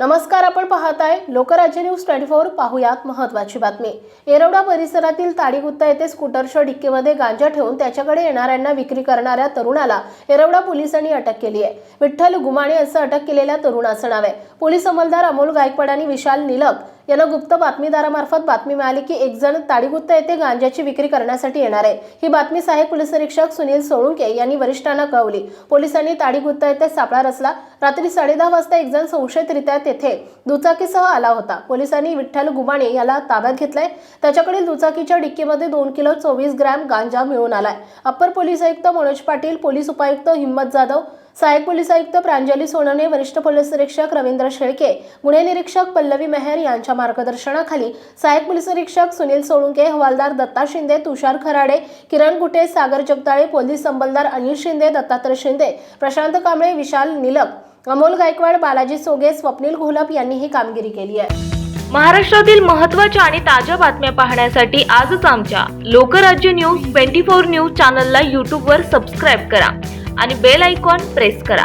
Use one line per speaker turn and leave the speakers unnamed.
नमस्कार आपण पाहताय लोकराज्य न्यूज ट्वेंटी फोर पाहूयात महत्वाची बातमी. येरवडा परिसरातील ताडीगुत्ता येथे स्कूटरच्या डिक्कीमध्ये गांजा ठेवून त्याच्याकडे येणाऱ्यांना विक्री करणाऱ्या तरुणाला येरवडा पोलिसांनी अटक केली आहे. विठ्ठल गुमाणे असं अटक केलेल्या तरुणाचं नाव आहे. पोलीस अंमलदार अमोल गायकवाड आणि विशाल निलक यांना गुप्त बातमीदारामार्फत बातमी मिळाली की एक जण ताडीगुत्ता येथे गांजाची विक्री करण्यासाठी येणार आहे. ही बातमी सहाय्यक पोलीस निरीक्षक सुनील सोळुंके यांनी वरिष्ठांना कळवली. पोलिसांनी ताडीगुत्ता येथे सापळा रचला. रात्री साडेदहा वाजता एक जण संशयितरित्या तेथे दुचाकीसह आला होता. पोलिसांनी विठ्ठल गुमाणे याला ताब्यात घेतलाय. त्याच्याकडील दुचाकीच्या डिक्कीमध्ये दोन किलो चोवीस ग्रॅम गांजा मिळून आलाय. अप्पर पोलीस आयुक्त मनोज पाटील पोलीस उपायुक्त हिम्मत जाधव सहाय्यक पोलीस आयुक्त प्रांजली सोनवणे वरिष्ठ पोलीस निरीक्षक रवींद्र शेळके गुन्हे निरीक्षक पल्लवी मेहर यांच्या मार्गदर्शनाखाली सहाय्यक पोलीस निरीक्षक सुनील सोळुंके हवालदार दत्ता शिंदे तुषार खराडे किरण गुटे सागर जगदाळे पोलीस अंमलदार अनिल शिंदे दत्तात्रय शिंदे प्रशांत कांबळे विशाल निलक अमोल गायकवाड बालाजी सोगे स्वप्नील घोलप यांनी ही कामगिरी केली आहे.
महाराष्ट्रातील महत्त्वाच्या आणि ताज्या बातम्या पाहण्यासाठी आजच आमच्या Lokrajya news twenty four news चॅनलला यूट्यूबवर सबस्क्राईब करा आणि बेल आयकॉन प्रेस करा.